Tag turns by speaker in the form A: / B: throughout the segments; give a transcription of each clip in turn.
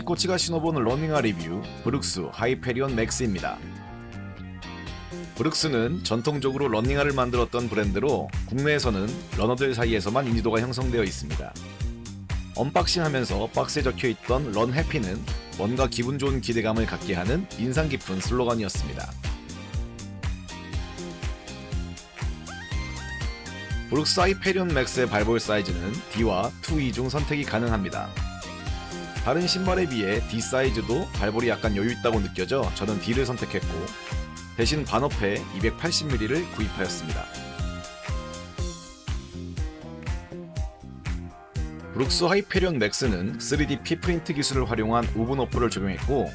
A: 지코치가 신어본 러닝화 리뷰 브룩스 하이페리온 맥스입니다. 브룩스는 전통적으로 러닝화를 만들었던 브랜드로 국내에서는 러너들 사이에서만 인지도가 형성되어 있습니다. 언박싱하면서 박스에 적혀있던 런 해피는 뭔가 기분 좋은 기대감을 갖게 하는 인상 깊은 슬로건이었습니다. 브룩스 하이페리온 맥스의 발볼 사이즈는 D와 2E 중 선택이 가능합니다. 다른 신발에 비해 D 사이즈도 발볼이 약간 여유 있다고 느껴져 저는 D를 선택했고 대신 반업해 280mm를 구입하였습니다. 브룩스 하이페리온 맥스는 3D P 프린트 기술을 활용한 우분 어프를 적용했고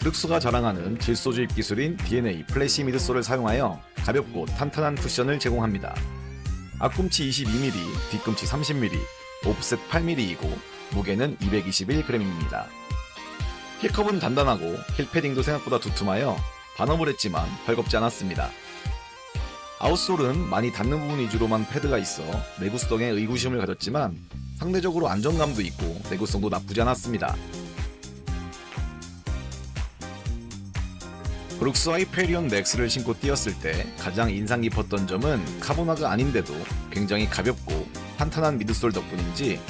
A: 브룩스가 자랑하는 질소 주입 기술인 DNA 플래시 미드솔을 사용하여 가볍고 탄탄한 쿠션을 제공합니다. 앞꿈치 22mm, 뒤꿈치 30mm, 옵셋 8mm이고 무게는 221g입니다. 힐컵은 단단하고 힐패딩도 생각보다 두툼하여 반업을 했지만 헐겁지 않았습니다. 아웃솔은 많이 닿는 부분 위주로만 패드가 있어 내구성에 의구심을 가졌지만 상대적으로 안정감도 있고 내구성도 나쁘지 않았습니다. 브룩스 하이페리온 맥스를 신고 뛰었을 때 가장 인상 깊었던 점은 카보나가 아닌데도 굉장히 가볍고 탄탄한 미드솔 덕분인지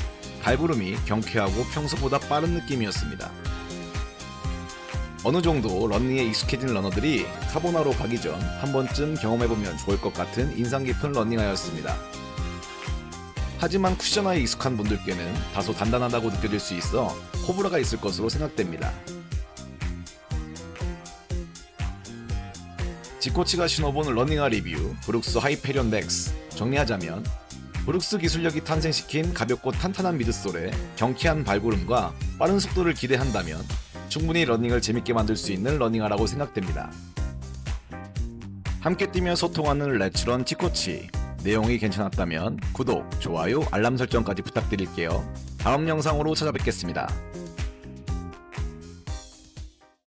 A: 발구름이 경쾌하고 평소보다 빠른 느낌이었습니다. 어느 정도 런닝에 익숙해진 러너들이 카보나로 가기 전 한 번쯤 경험해보면 좋을 것 같은 인상 깊은 런닝화였습니다. 하지만 쿠션화에 익숙한 분들께는 다소 단단하다고 느껴질 수 있어 호불호가 있을 것으로 생각됩니다. 지코치가 신어본 러닝화 리뷰 브룩스 하이페리온 맥스 정리하자면 브룩스 기술력이 탄생시킨 가볍고 탄탄한 미드솔에 경쾌한 발구름과 빠른 속도를 기대한다면 충분히 러닝을 재밌게 만들 수 있는 러닝화라고 생각됩니다. 함께 뛰며 소통하는 레츠런 지코치 내용이 괜찮았다면 구독, 좋아요, 알람 설정까지 부탁드릴게요. 다음 영상으로 찾아뵙겠습니다.